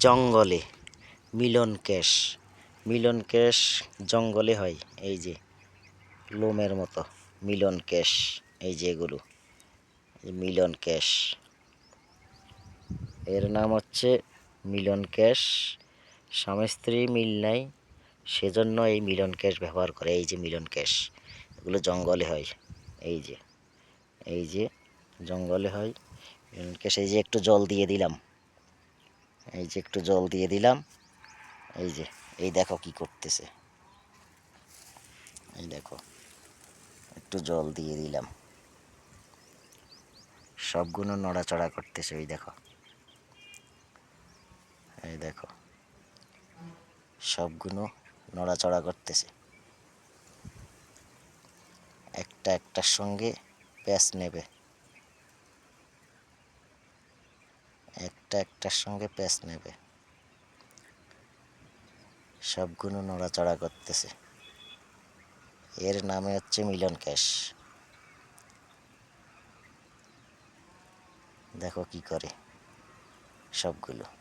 জঙ্গলে, মিলন কেশ। মিলন কেশ জঙ্গলে হয়, এই যে লোমের মতো। মিলন কেশ, এই যে এগুলো। মিলন কেশ। এর নাম হচ্ছে মিলন কেশ। স্বামী স্ত্রী মিল নাই, সেজন্য এই মিলন কেশ ব্যবহার করে, এই যে মিলন কেশ। এগুলো জঙ্গলে হয়, এই যে। এই যে জঙ্গলে হয়, মিলন কেশ। এই যে একটু জল দিয়ে দিলাম। এই যে একটু জল দিয়ে দিলাম। এই যে, এই দেখো কি করতেছে। এই দেখো, একটু জল দিয়ে দিলাম। সবগুলো নড়াচড়া করতেছে ওই দেখো। এই দেখো, সবগুলো নড়াচড়া করতেছে। একটা একটার সঙ্গে প্যাচ নেবে। একটা একটার সঙ্গে প্যাচ নেবে। সবগুলো নড়াচড়া করতেছে। এর নামে হচ্ছে মিলন ক্যাশ। দেখো কি করে সবগুলো।